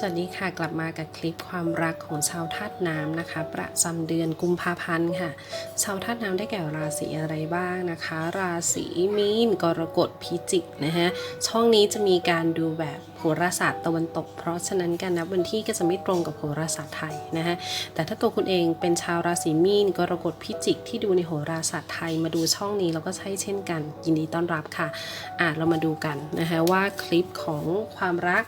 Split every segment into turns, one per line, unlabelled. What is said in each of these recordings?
สวัสดีค่ะกลับมากับคลิปความรักของชาวธาตุน้ำนะคะ ประจำเดือนกุมภาพันธ์ค่ะ ชาวธาตุน้ำได้แก่ราศีอะไรบ้างนะคะ ราศีมีนกรกฎพิจิกนะฮะช่องนี้จะมีการดูแบบโหราศาสตร์ตะวันตก เพราะฉะนั้นการนับวันที่ก็จะไม่ตรงกับโหราศาสตร์ไทยนะฮะแต่ถ้าตัวคุณเองเป็นชาวราศีมีนกรกฎพิจิกที่ดูในโหราศาสตร์ไทยมาดูช่องนี้เราก็ใช่เช่นกัน ยินดีต้อนรับค่ะอะเรามาดูกันนะคะว่าคลิปของความรัก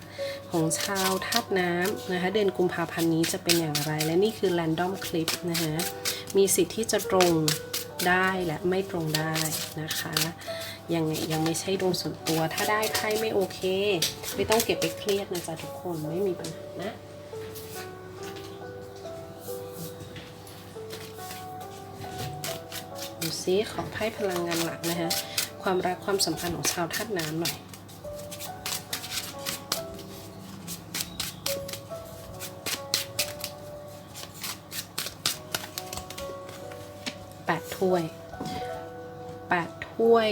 ของชาวธาตุน้ำนะคะเดือนกุมภาพันธ์นี้จะเป็นอย่างไร และนี่คือ random clip นะคะมีสิทธิ์ที่จะตรงได้และไม่ตรงได้นะคะ ยังยังไม่ใช่ดวงส่วนตัว ถ้าได้ไพ่ไม่โอเค ไม่ต้องเก็บไปเครียดนะจ๊ะทุกคนไม่มีปัญหานะดูซิขอไพ่พลังงานหลักนะคะความรักความสัมพันธ์ของชาวธาตุน้ำหน่อยแปดถ้วยแปดถ้วย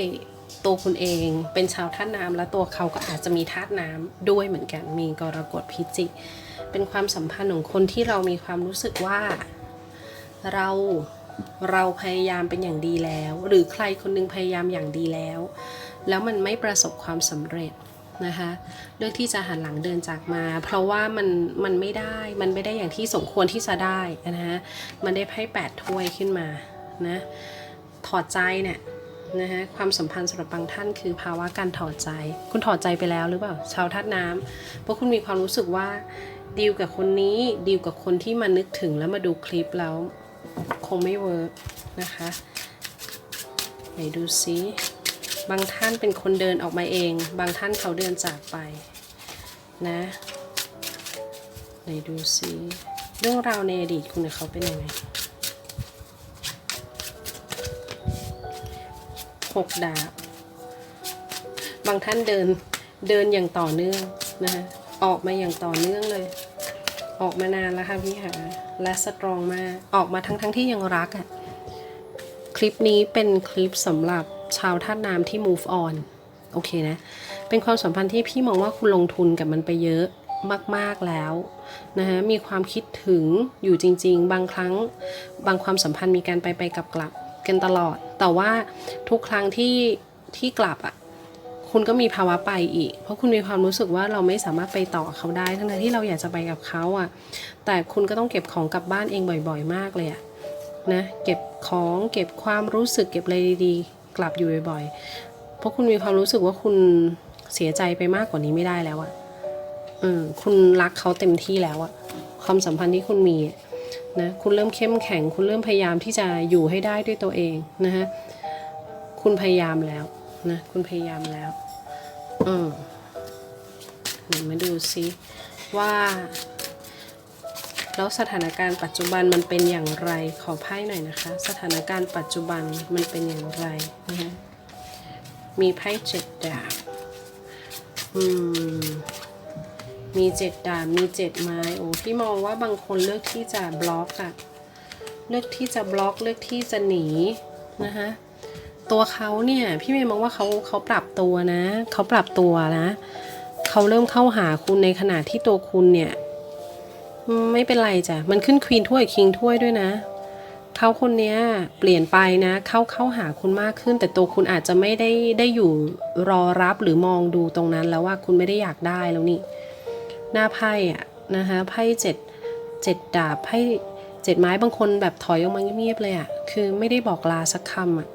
ตัวคุณเองเป็นชาวธาตุน้ำและตัวเขาก็อาจจะมีธาตุน้ำด้วยเหมือนกันมีกรกฎพิจิกเป็นความสัมพันธ์ของคนที่เรามีความรู้สึกว่า เราเราพยายามเป็นอย่างดีแล้ว หรือใครคนหนึงพยายามอย่างดีแล้ว แล้วมันไม่ประสบความสำเร็จนะคะเลือกที่จะหันหลังเดินจากมา เพราะว่ามันมันไม่ได้มันไม่ได้อย่างที่สมควรที่จะได้นะฮะมันได้ไพ่แปดถ้วยขึ้นมานะถอดใจเนี่ย นะฮะความสัมพันธ์สำหรับบางท่านคือภาวะการถอดใจ คุณถอดใจไปแล้วหรือเปล่าชาวธาตุน้ำเพราะคุณมีความรู้สึกว่าดีลกับคนนี้ดีลกับคนที่มานึกถึงแล้วมาดูคลิปแล้ว คงไม่เวิร์กนะคะไหนดูซิบางท่านเป็นคนเดินออกมาเอง บางท่านเขาเดินจากไปนะไหนดูซิเรื่องราวในอดีตคุณกับเขาเป็นยังไง หกดาบบางท่านเดินเดินอย่างต่อเนื่องนะคะออกมาอย่างต่อเนื่องเลย ออกมานานแล้วค่ะพี่หาและสตรองมากออกมาทั้งทั้งที่ยังรักอะ่ะคลิปนี้เป็นคลิปสำหรับชาวธาตุน้ำที่ move on โอเคนะ เป็นความสัมพันธ์ที่พี่มองว่าคุณลงทุนกับมันไปเยอะมาก ๆ แล้วนะคะมีความคิดถึงอยู่จริง ๆ บางครั้ง บางความสัมพันธ์มีการไปไปกลับกลับกันตลอด แต่ว่าทุกครั้งที่ที่กลับอะคุณก็มีภาวะไปอีก เพราะคุณมีความรู้สึกว่าเราไม่สามารถไปต่อเขาได้ ทั้งที่เราอยากจะไปกับเขาอะ แต่คุณก็ต้องเก็บของกลับบ้านเองบ่อย ๆ มากเลยอะนะ เก็บของเก็บความรู้สึกเก็บอะไรดีๆ กลับอยู่บ่อยๆ เพราะคุณมีความรู้สึกว่าคุณเสียใจไปมากกว่านี้ไม่ได้แล้วอะ อืม คุณรักเขาเต็มที่แล้วอะ ความสัมพันธ์ที่คุณมี นะคุณเริ่มเข้มแข็ง คุณเริ่มพยายามที่จะอยู่ให้ได้ด้วยตัวเองนะฮะคุณพยายามแล้วนะคุณพยายามแล้วอืมมาดูซิว่าแล้วสถานการณ์ปัจจุบันมันเป็นอย่างไรขอไพ่หน่อยนะคะ สถานการณ์ปัจจุบันมันเป็นอย่างไรนะคะมีไพ่เจ็ดดาบอืม มีเจ็ดดาบมีเจ็ดไม้โอ้พี่มองว่าบางคนเลือกที่จะบล็อกอะเลือกที่จะบล็อกเลือกที่จะหนีนะคะตัวเขาเนี่ยพี่เมย์มองว่าเขาเขาปรับตัวนะเขาปรับตัวนะเขาเริ่มเข้าหาคุณในขณะที่ตัวคุณเนี่ยไม่เป็นไรจ้ะมันขึ้นควีนถ้วยคิงถ้วยด้วยนะเขาคนนี้เปลี่ยนไปนะ เข้าเข้าหาคุณมากขึ้น แต่ตัวคุณอาจจะไม่ได้ได้อยู่รอรับหรือมองดูตรงนั้นแล้วว่าคุณไม่ได้อยากได้แล้วนี่ หน้าไพ่อะนะคะไพ่เจ็ดเจ็ดดาบไพ่เจ็ดไม้บางคนแบบถอยออกมาเงียบๆเลยอะคือไม่ได้บอกลาสักคำอะ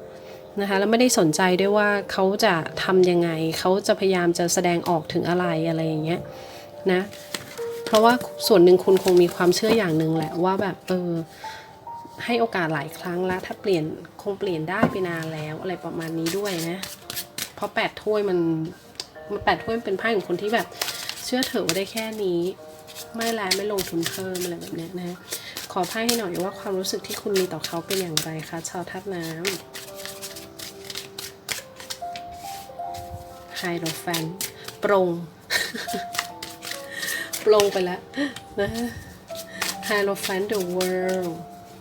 นะคะแล้วไม่ได้สนใจด้วยว่าเขาจะทำยังไง เขาจะพยายามจะแสดงออกถึงอะไรอะไรอย่างเงี้ยนะเพราะว่าส่วนหนึ่งคุณคงมีความเชื่ออย่างหนึ่งแหละว่าแบบเออให้โอกาสหลายครั้งแล้ว ถ้าเปลี่ยนคงเปลี่ยนได้ไปนานแล้วอะไรประมาณนี้ด้วยนะ เพราะแปดถ้วยมันมันแปดถ้วยเป็นไพ่ของคนที่แบบ เชื่อเถอะว่าได้แค่นี้ ไม่แล้วไม่ลงทุนเพิ่มอะไรแบบนี้นะ ขอไพ่ให้หน่อยว่าความรู้สึกที่คุณมีต่อเขาเป็นอย่างไรคะชาวทับน้ำไฮโรแฟนปรงปรงไปแล้วนะไฮโรแฟน the world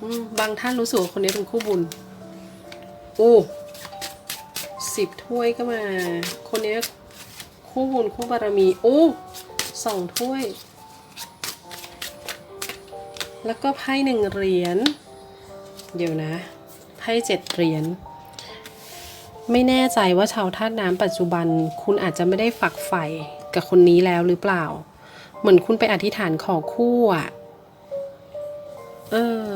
อืมบางท่านรู้สึกว่าคนนี้เป็นคู่บุญโอ้สิบถ้วยก็มา คนนี้คู่บุญคู่บารมี โอ้ สองถ้วย แล้วก็ไพ่หนึ่งเหรียญ เดี๋ยวนะ ไพ่เจ็ดเหรียญ ไม่แน่ใจว่าชาวธาตุน้ำปัจจุบัน คุณอาจจะไม่ได้ฝักใฝ่กับคนนี้แล้วหรือเปล่า เหมือนคุณไปอธิษฐานขอคู่อะ เออ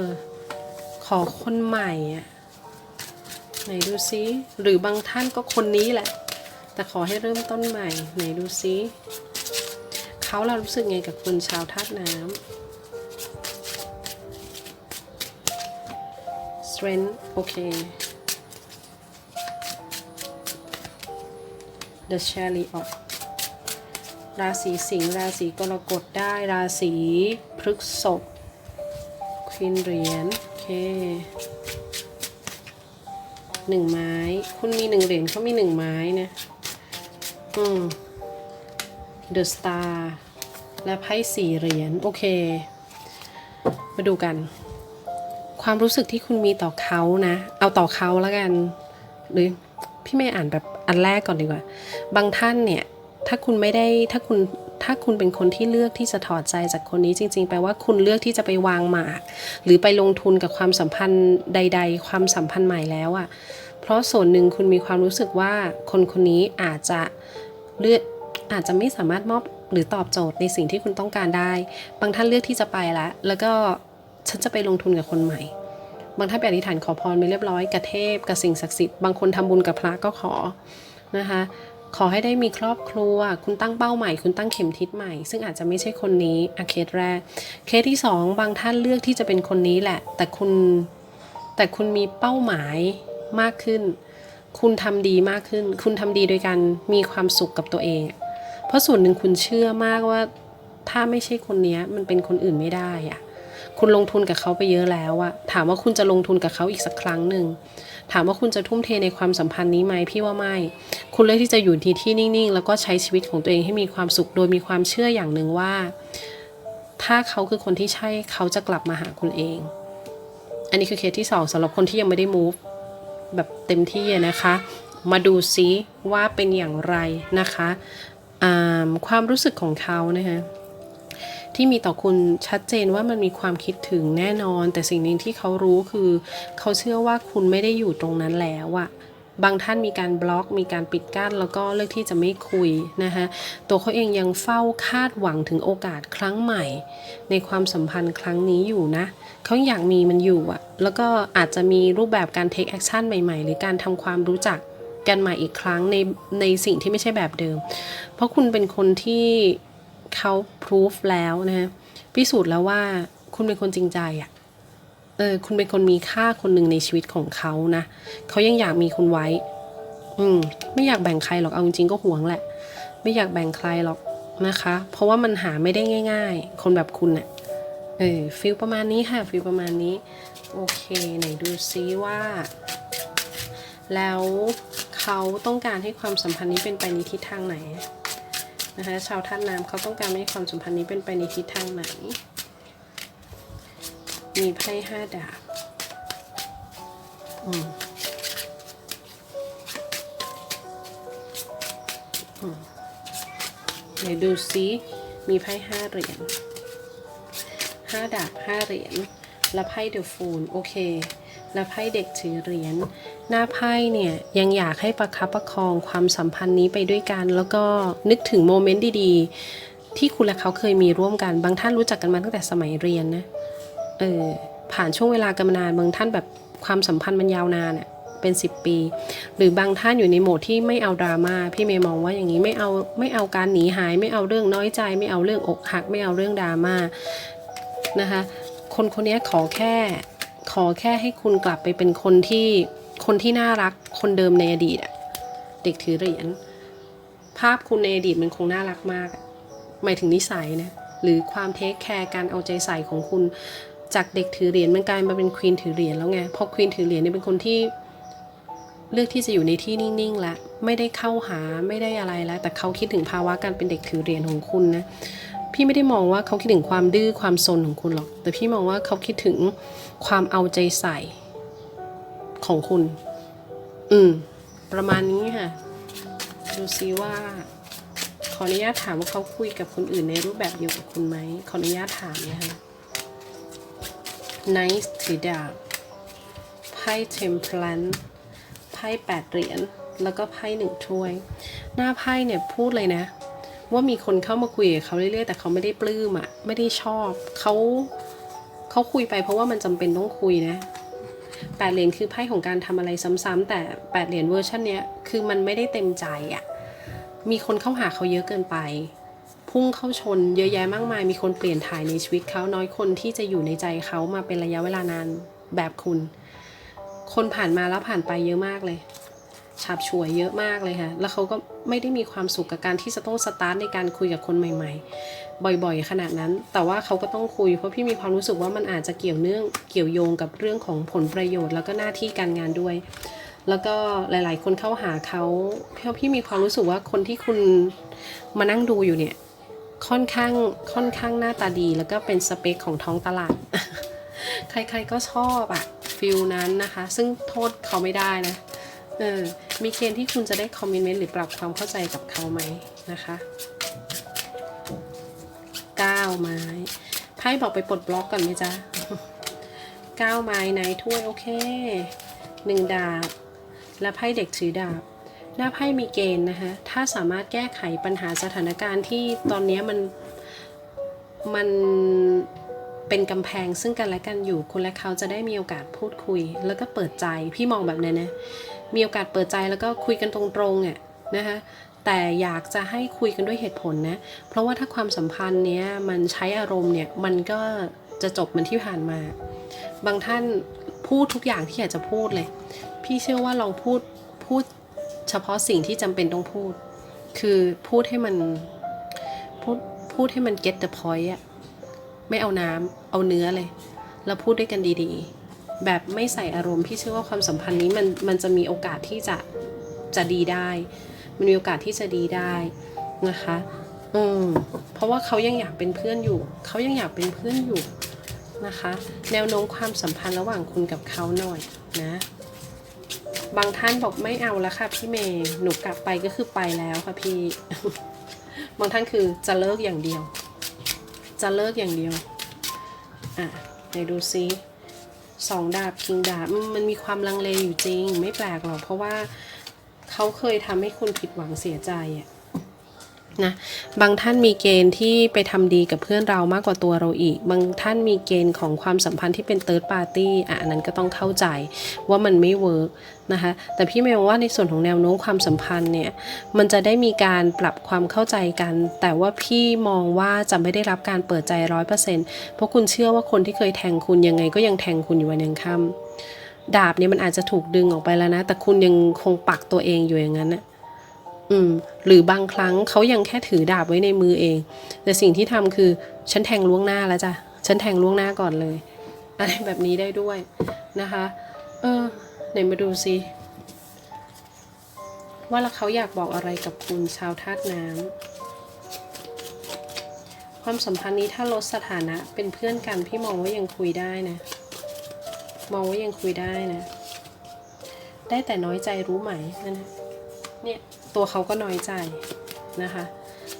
ขอคนใหม่อะ ไหนดูซิหรือบางท่านก็คนนี้แหละแต่ขอให้เริ่มต้นใหม่ ไหนดูซิ เขาเรารู้สึกไงกับคนชาวธาตุน้ำ strength โอเค the chariot ราศีสิงห์ราศีกรกฎได้ราศีพฤกษภควีนเหรียญโอเคหนึ่งไม้ คุณมีหนึ่งเหรียญเขามีหนึ่งไม้นะ อืม the star และไพ่สี่เหรียญโอเค มาดูกัน ความรู้สึกที่คุณมีต่อเขานะ เอาต่อเขาแล้วกัน หรือพี่ไม่อ่านแบบอันแรกก่อนดีกว่า บางท่านเนี่ย ถ้าคุณไม่ได้ถ้าคุณถ้าคุณเป็นคนที่เลือกที่จะถอดใจจากคนนี้จริง ๆ แปลว่าคุณเลือกที่จะไปวางหมาก หรือไปลงทุนกับความสัมพันธ์ใด ๆ ความสัมพันธ์ใหม่แล้วอะ่ะ เพราะส่วนหนึ่งคุณมีความรู้สึกว่าคนคนนี้อาจจะเลือก อาจจะไม่สามารถมอบหรือตอบโจทย์ในสิ่งที่คุณต้องการได้ บางท่านเลือกที่จะไปแล้วแล้วก็ฉันจะไปลงทุนกับคนใหม่ บางท่านไปอธิษฐานขอพรไปเรียบร้อยกับเทพกับสิ่งศักดิ์สิทธิ์ บางคนทำบุญกับพระก็ขอนะคะขอให้ได้มีครอบครัว คุณตั้งเป้าใหม่ คุณตั้งเข็มทิศใหม่ ซึ่งอาจจะไม่ใช่คนนี้อะเคสแรก เคสที่สองบางท่านเลือกที่จะเป็นคนนี้แหละ แต่คุณแต่คุณมีเป้าหมายมากขึ้น คุณทำดีมากขึ้น คุณทำดีโดยการมีความสุขกับตัวเอง เพราะส่วนหนึ่งคุณเชื่อมากว่า ถ้าไม่ใช่คนนี้มันเป็นคนอื่นไม่ได้อะคุณลงทุนกับเขาไปเยอะแล้วอะถามว่าคุณจะลงทุนกับเขาอีกสักครั้งหนึ่งถามว่าคุณจะทุ่มเทในความสัมพันธ์นี้ไหมพี่ว่าไม่ คุณเลือกที่จะอยู่ที่ที่นิ่ง ๆ แล้วก็ใช้ชีวิตของตัวเองให้มีความสุขโดยมีความเชื่ออย่างหนึ่งว่า ถ้าเขาคือคนที่ใช่เขาจะกลับมาหาคุณเอง อันนี้คือเคสที่สองสำหรับคนที่ยังไม่ได้ move แบบเต็มที่นะคะ มาดูซิว่าเป็นอย่างไรนะคะ ความรู้สึกของเขานะคะที่มีต่อคุณชัดเจนว่ามันมีความคิดถึงแน่นอน แต่สิ่งหนึ่งที่เขารู้คือ เขาเชื่อว่าคุณไม่ได้อยู่ตรงนั้นแล้วอะบางท่านมีการบล็อก มีการปิดกั้น แล้วก็เลือกที่จะไม่คุยนะคะตัวเขาเองยังเฝ้าคาดหวังถึงโอกาสครั้งใหม่ ในความสัมพันธ์ครั้งนี้อยู่นะ เขาอยากมีมันอยู่อะแล้วก็อาจจะมีรูปแบบการ take action ใหม่ ๆ หรือการทำความรู้จัก กันใหม่อีกครั้งในในสิ่งที่ไม่ใช่แบบเดิม เพราะคุณเป็นคนที่เขาพิสูจแล้วนะพิสูจน์แล้วว่าคุณเป็นคนจริงใจอะเออคุณเป็นคนมีค่าคนหนึ่งในชีวิตของเขานะเขายังอยากมีคุณไว้ อืม ไม่อยากแบ่งใครหรอกเอาจริงๆก็หวงแหละ ไม่อยากแบ่งใครหรอกนะคะ เพราะว่ามันหาไม่ได้ง่าย ๆ คนแบบคุณเนะ่ยเออฟิลประมาณนี้ค่ะฟิลประมาณนี้ โอเค ไหนดูซิว่า แล้ว เขาต้องการให้ความสัมพันธ์นี้เป็นไปในทิศทางไหนนะคะชาวท่านน้ำเขาต้องการให้ความสัมพันธ์นี้เป็นไปในทิศทางไหน มีไพ่ห้าดาบอืมอืมเดี๋ยวดูซิมีไพ่ห้าเหรียญห้าดาบห้าเหรียญและไพ่เดอะฟูลโอเคและไพ่เด็กถือเหรียญ หน้าไพ่เนี่ยยังอยากให้ประคับประคองความสัมพันธ์นี้ไปด้วยกัน แล้วก็นึกถึงโมเมนต์ดีๆ ที่คุณและเขาเคยมีร่วมกัน บางท่านรู้จักกันมาตั้งแต่สมัยเรียนนะเออผ่านช่วงเวลากันมานานบางท่านแบบความสัมพันธ์มันยาวนานอะเป็น 10 ปี หรือบางท่านอยู่ในโหมดที่ไม่เอาดราม่าพี่เมย์มองว่าอย่างนี้ไม่เอาไม่เอาการหนีหาย ไม่เอาเรื่องน้อยใจ ไม่เอาเรื่องอกหัก ไม่เอาเรื่องดราม่านะคะคนคนนี้ขอแค่ขอแค่ให้คุณกลับไปเป็นคนที่ คนที่น่ารักคนเดิมในอดีตอะเด็กถือเหรียญภาพคุณในอดีตมันคงน่ารักมากหมายถึงนิสัยนะหรือความเทคแคร์การเอาใจใส่ของคุณจากเด็กถือเหรียญมันกลายมาเป็นควีนถือเหรียญแล้วไงพอควีนถือเหรียญเนี่ยเป็นคนที่เลือกที่จะอยู่ในที่นิ่งๆ แล้วไม่ได้เข้าหาไม่ได้อะไรแล้ว แต่เขาคิดถึงภาวะการเป็นเด็กถือเหรียญของคุณนะพี่ไม่ได้มองว่าเขาคิดถึงความดื้อความซนของคุณหรอก แต่พี่มองว่าเขาคิดถึงความเอาใจใส่ ของคุณ อืม ประมาณนี้ค่ะ ดูซิว่า ขออนุญาตถามว่าเขาคุยกับคนอื่นในรูปแบบเดียวกับคุณไหม ขออนุญาตถามนะคะไนท์ถือดาบไพ่เทมเพลนไพ่แปดเหรียญ แล้วก็ไพ่หนึ่งถ้วย หน้าไพ่เนี่ยพูดเลยนะว่ามีคนเข้ามาคุยกับเขาเรื่อยๆ แต่เขาไม่ได้ปลื้มอะ่ะ ไม่ได้ชอบ เขาเขาคุยไปเพราะว่ามันจำเป็นต้องคุยนะ แปดเหรียญคือไพ่ของการทำอะไรซ้ำๆแต่แปดเหรียญเวอร์ชันเนี้ยคือมันไม่ได้เต็มใจอะ่ะมีคนเข้าหาเขาเยอะเกินไป พุ่งเข้าชนเยอะแยะมากมาย มีคนเปลี่ยนถ่ายในชีวิตเขาน้อยคนที่จะอยู่ในใจเขามาเป็นระยะเวลานานแบบคุณ คนผ่านมาแล้วผ่านไปเยอะมากเลยฉาบฉวยเยอะมากเลยค่ะ แล้วเขาก็ไม่ได้มีความสุขกับการที่จะต้องสตาร์ทในการคุยกับคนใหม่ ๆ บ่อยๆ ขนาดนั้น แต่ว่าเขาก็ต้องคุยเพราะพี่มีความรู้สึกว่ามันอาจจะเกี่ยวเนื่องเกี่ยวโยงกับเรื่องของผลประโยชน์ แล้วก็หน้าที่การงานด้วย แล้วก็หลาย ๆ คนเข้าหาเขาเพราะพี่มีความรู้สึกว่าคนที่คุณมานั่งดูอยู่เนี่ยค่อนข้างค่อนข้างหน้าตาดี แล้วก็เป็นสเปคของท้องตลาด ใครๆก็ชอบอะฟิลนั้นนะคะ ซึ่งโทษเขาไม่ได้นะเออมีเกณฑ์ที่คุณจะได้คอมเมนต์หรือปรับความเข้าใจกับเขาไหมนะคะ ก้าวไม้ ไพ่บอกไปปลดบล็อกก่อนไหมจ๊ะก้าวไม้ไหนถ้วยโอเคหนึ่งดาบ และไพ่เด็กถือดาบ หน้าไพ่มีเกณฑ์นะคะ ถ้าสามารถแก้ไขปัญหาสถานการณ์ที่ตอนนี้มันมันเป็นกำแพงซึ่งกันและกันอยู่คุณและเขาจะได้มีโอกาสพูดคุย แล้วก็เปิดใจพี่มองแบบนั้นนะมีโอกาสเปิดใจแล้วก็คุยกันตรงๆอะนะคะ แต่อยากจะให้คุยกันด้วยเหตุผลนะ เพราะว่าถ้าความสัมพันธ์เนี้ยมันใช้อารมณ์เนี่ยมันก็จะจบเหมือนที่ผ่านมา บางท่านพูดทุกอย่างที่อยากจะพูดเลย พี่เชื่อว่าลองพูดพูดเฉพาะสิ่งที่จำเป็นต้องพูด คือพูดให้มันพูดพูดให้มัน get the point อะไม่เอาน้ำเอาเนื้อเลย แล้วพูดด้วยกันดีๆ แบบไม่ใส่อารมณ์พี่เชื่อว่าความสัมพันธ์นี้มันมันจะมีโอกาสที่จะจะดีได้ มันมีโอกาสที่จะดีได้นะคะอืมเพราะว่าเขายังอยากเป็นเพื่อนอยู่ เขายังอยากเป็นเพื่อนอยู่นะคะ แนวโน้มความสัมพันธ์ระหว่างคุณกับเขาหน่อยนะ บางท่านบอกไม่เอาแล้วค่ะพี่เมย์หนูกลับไปก็คือไปแล้วค่ะพี่ บางท่านคือจะเลิกอย่างเดียว จะเลิกอย่างเดียว อะไหนดูซิสองดาบคิงดาบมันมีความลังเลอยู่จริง ไม่แปลกหรอกเพราะว่า เขาเคยทำให้คุณผิดหวังเสียใจอะนะบางท่านมีเกณฑ์ที่ไปทำดีกับเพื่อนเรามากกว่าตัวเราอีก บางท่านมีเกณฑ์ของความสัมพันธ์ที่เป็นเติร์ดปาร์ตี้อะอันนั้นก็ต้องเข้าใจว่ามันไม่เวิร์กนะคะแต่พี่มองว่าในส่วนของแนวโน้มความสัมพันธ์เนี่ยมันจะได้มีการปรับความเข้าใจกัน แต่ว่าพี่มองว่าจะไม่ได้รับการเปิดใจร้อยเปอร์เซ็นต์เพราะคุณเชื่อว่าคนที่เคยแทงคุณยังไงก็ยังแทงคุณอยู่วันยังค่ำ ดาบเนี่ยมันอาจจะถูกดึงออกไปแล้วนะ แต่คุณยังคงปักตัวเองอยู่อย่างนั้นนะอืม หรือบางครั้งเขายังแค่ถือดาบไว้ในมือเอง แต่สิ่งที่ทำคือฉันแทงล่วงหน้าแล้วจ้ะฉันแทงล่วงหน้าก่อนเลย อะไรแบบนี้ได้ด้วยนะคะ เออไหนมาดูซิว่าแล้วเขาอยากบอกอะไรกับคุณชาวธาตุน้ำความสัมพันธ์นี้ถ้าลดสถานะเป็นเพื่อนกันพี่มองว่ายังคุยได้นะ มองว่ายังคุยได้นะ ได้แต่น้อยใจรู้ไหมนั่นนะเนี่ยตัวเขาก็น้อยใจนะคะ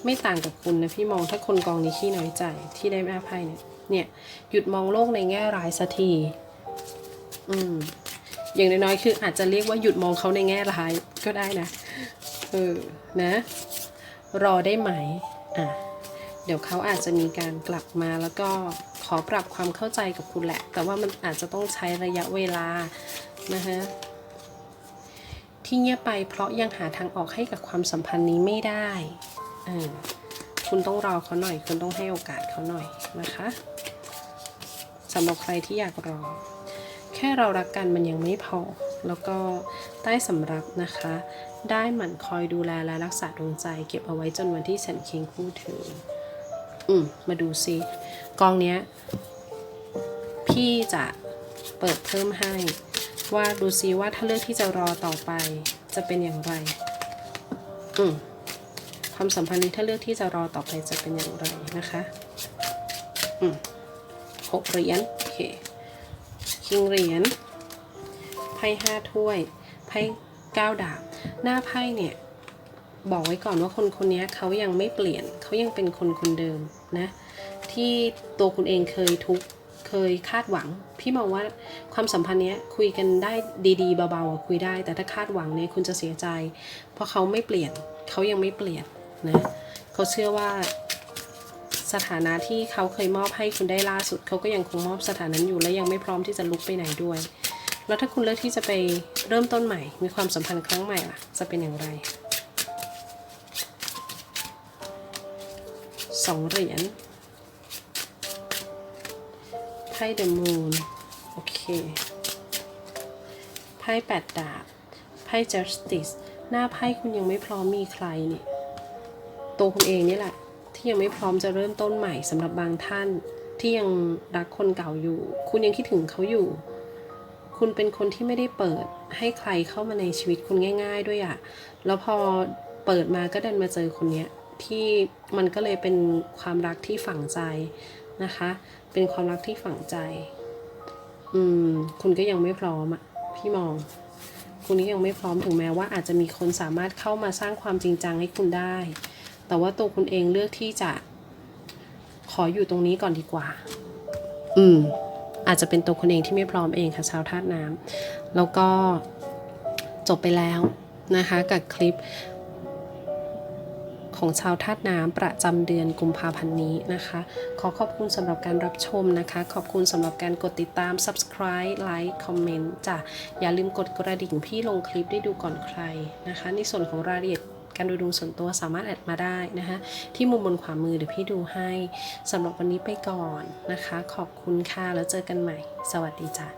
ไม่ต่างกับคุณนะพี่มองถ้าคนกองนี้ขี้น้อยใจที่ได้แม่ไพ่เนี่ยเนี่ยหยุดมองโลกในแง่ร้ายสักทีอืมอย่างน้อยๆคืออาจจะเรียกว่าหยุดมองเขาในแง่ร้ายก็ได้นะเออนะ รอได้ไหมอะเดี๋ยวเขาอาจจะมีการกลับมาแล้วก็ ขอปรับความเข้าใจกับคุณแหละ แต่ว่ามันอาจจะต้องใช้ระยะเวลานะคะที่เงียบไปเพราะยังหาทางออกให้กับความสัมพันธ์นี้ไม่ได้อคุณต้องรอเขาหน่อย คุณต้องให้โอกาสเขาหน่อยนะคะสำหรับใครที่อยากรอ แค่เรารักกันมันยังไม่พอ แล้วก็ใต้สำรับนะคะ ได้หมั่นคอยดูแลและรักษาดวงใจ เก็บเอาไว้จนวันที่ฉันเคียงคู่เธอ อืมมาดูซิกองเนี้ย พี่จะเปิดเพิ่มให้ ว่าดูซิว่าถ้าเลือกที่จะรอต่อไป จะเป็นอย่างไร อืมความสัมพันธ์นี้ถ้าเลือกที่จะรอต่อไปจะเป็นอย่างไรนะคะ อืมหกเหรียญโอเคคิงเหรียญไพ่ห้าถ้วยไพ่เก้าดาบ หน้าไพ่เนี่ย บอกไว้ก่อนว่าคนคนนี้เขายังไม่เปลี่ยนเขายังเป็นคนคนเดิมนะที่ตัวคุณเองเคยทุกเคยคาดหวัง พี่มองว่าความสัมพันธ์นี้คุยกันได้ดีๆเบาๆคุยได้ แต่ถ้าคาดหวังเนี่ยคุณจะเสียใจ เพราะเขาไม่เปลี่ยนเขายังไม่เปลี่ยนนะเขาเชื่อว่าสถานะที่เขาเคยมอบให้คุณได้ล่าสุด เขาก็ยังคงมอบสถานะอยู่และยังไม่พร้อมที่จะลุกไปไหนด้วย แล้วถ้าคุณเลือกที่จะไปเริ่มต้นใหม่ มีความสัมพันธ์ครั้งใหม่ล่ะ จะเป็นอย่างไร สองเหรียญไพ่เดอะมูนโอเคไพ่แปดดาบไพ่ justice หน้าไพ่คุณยังไม่พร้อมมีใครเนี่ยตัวคุณเองนี่แหละ ที่ยังไม่พร้อมจะเริ่มต้นใหม่สำหรับบางท่านที่ยังรักคนเก่าอยู่ คุณยังคิดถึงเขาอยู่ คุณเป็นคนที่ไม่ได้เปิดให้ใครเข้ามาในชีวิตคุณง่าย ๆ ด้วยอะแล้วพอเปิดมาก็ดันมาเจอคนเนี้ย ที่มันก็เลยเป็นความรักที่ฝังใจนะคะ เป็นความรักที่ฝังใจ อืม คุณก็ยังไม่พร้อมอะพี่มอง คุณนี่ยังไม่พร้อมถึงแม้ว่าอาจจะมีคนสามารถเข้ามาสร้างความจริงจังให้คุณได้ แต่ว่าตัวคุณเองเลือกที่จะ ขออยู่ตรงนี้ก่อนดีกว่า อืม อาจจะเป็นตัวคุณเองที่ไม่พร้อมเองค่ะชาวธาตุน้ำแล้วก็จบไปแล้วนะคะ กับคลิป ของชาวธาตุน้ำประจำเดือนกุมภาพันธ์นี้นะคะ ขอขอบคุณสำหรับการรับชมนะคะ ขอบคุณสำหรับการกดติดตาม subscribe like comment จ้ะอย่าลืมกดกระดิ่งพี่ลงคลิปได้ดูก่อนใครนะคะ ในส่วนของรายละเอียดการดูดวงส่วนตัวสามารถแอดมาได้นะคะ ที่มุมบนขวามือเดี๋ยวพี่ดูให้สำหรับวันนี้ไปก่อนนะคะ ขอบคุณค่ะแล้วเจอกันใหม่ สวัสดีจ้ะ